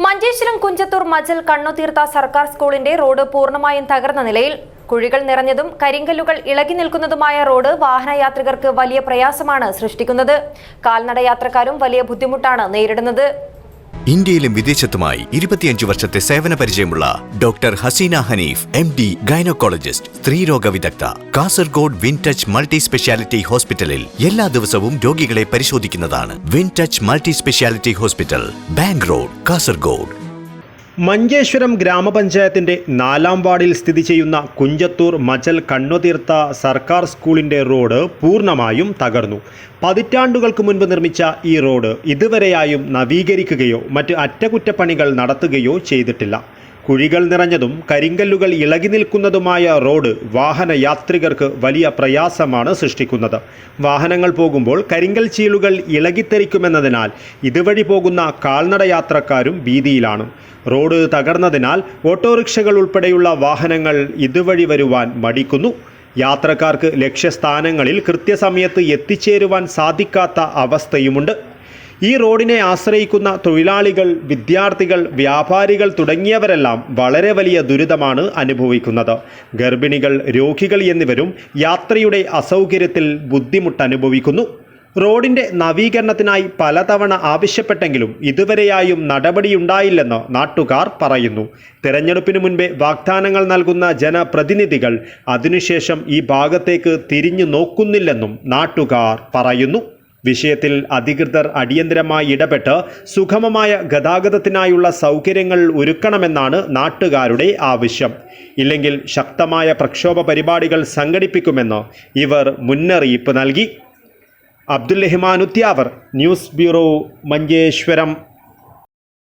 മഞ്ചേശ്വരം കുഞ്ചത്തൂർ മജൽ കണ്ണുതീർത്ത സർക്കാർ സ്കൂളിന്റെ റോഡ് പൂർണമായും തകർന്ന നിലയിൽ കുഴികൾ നിറഞ്ഞതും കരിങ്കല്ലുകൾ ഇളകി നിൽക്കുന്നതുമായ റോഡ് വാഹനയാത്രികർക്ക് വലിയ പ്രയാസമാണ് സൃഷ്ടിക്കുന്നത്. കാൽനടയാത്രക്കാരും വലിയ ബുദ്ധിമുട്ടാണ് നേരിടുന്നത്. ഇന്ത്യയിലും വിദേശത്തുമായി ഇരുപത്തിയഞ്ച് വർഷത്തെ സേവന പരിചയമുള്ള doctor Haseena Hanif M D gynaecologist സ്ത്രീരോഗ വിദഗ്ധ Kasaragod win touch multi speciality ഹോസ്പിറ്റലിൽ എല്ലാ ദിവസവും രോഗികളെ പരിശോധിക്കുന്നതാണ് win touch multi speciality hospital bank road Kasaragod. Manjeshwaram ഗ്രാമപഞ്ചായത്തിന്റെ നാലാം വാർഡിൽ സ്ഥിതി ചെയ്യുന്ന കുഞ്ചത്തൂർ മജൽ കണ്ണുതീർത്ത സർക്കാർ സ്കൂളിന്റെ റോഡ് പൂർണമായും തകർന്നു. പതിറ്റാണ്ടുകൾക്ക് മുൻപ് നിർമ്മിച്ച ഈ റോഡ് ഇതുവരെയായും നവീകരിക്കുകയോ മറ്റ് അറ്റകുറ്റപ്പണികൾ നടത്തുകയോ ചെയ്തിട്ടില്ല. കുഴികൾ നിറഞ്ഞതും കരിങ്കല്ലുകൾ ഇളകി നിൽക്കുന്നതുമായ റോഡ് വാഹന യാത്രികർക്ക് വലിയ പ്രയാസമാണ് സൃഷ്ടിക്കുന്നത്. വാഹനങ്ങൾ പോകുമ്പോൾ കരിങ്കൽ ചീളുകൾ ഇളകിത്തെറിക്കുമെന്നതിനാൽ ഇതുവഴി പോകുന്ന കാൽനട യാത്രക്കാരും ഭീതിയിലാണ്. റോഡ് തകർന്നതിനാൽ ഓട്ടോറിക്ഷകൾ ഉൾപ്പെടെയുള്ള വാഹനങ്ങൾ ഇതുവഴി വരുവാൻ മടിക്കുന്നു. യാത്രക്കാർക്ക് ലക്ഷ്യസ്ഥാനങ്ങളിൽ കൃത്യസമയത്ത് എത്തിച്ചേരുവാൻ സാധിക്കാത്ത അവസ്ഥയുമുണ്ട്. ഈ റോഡിനെ ആശ്രയിക്കുന്ന തൊഴിലാളികൾ വിദ്യാർത്ഥികൾ വ്യാപാരികൾ തുടങ്ങിയവരെല്ലാം വളരെ വലിയ ദുരിതമാണ് അനുഭവിക്കുന്നത്. ഗർഭിണികൾ രോഗികൾ എന്നിവരും യാത്രയുടെ അസൗകര്യത്തിൽ ബുദ്ധിമുട്ടനുഭവിക്കുന്നു. റോഡിന്റെ നവീകരണത്തിനായി പലതവണ ആവശ്യപ്പെട്ടെങ്കിലും ഇതുവരെയായും നടപടിയുണ്ടായില്ലെന്ന് നാട്ടുകാർ പറയുന്നു. തെരഞ്ഞെടുപ്പിന് മുൻപേ വാഗ്ദാനങ്ങൾ നൽകുന്ന ജനപ്രതിനിധികൾ അതിനുശേഷം ഈ ഭാഗത്തേക്ക് തിരിഞ്ഞു നോക്കുന്നില്ലെന്നും നാട്ടുകാർ പറയുന്നു. വിഷയത്തിൽ അധികൃതർ അടിയന്തരമായി ഇടപെട്ട് സുഗമമായ ഗതാഗതത്തിനായുള്ള സൗകര്യങ്ങൾ ഒരുക്കണമെന്നാണ് നാട്ടുകാരുടെ ആവശ്യം. ഇല്ലെങ്കിൽ ശക്തമായ പ്രക്ഷോഭ പരിപാടികൾ സംഘടിപ്പിക്കുമെന്ന് ഇവർ മുന്നറിയിപ്പ് നൽകി. Abdul Rahman Udyavar news bureau Manjeshwaram.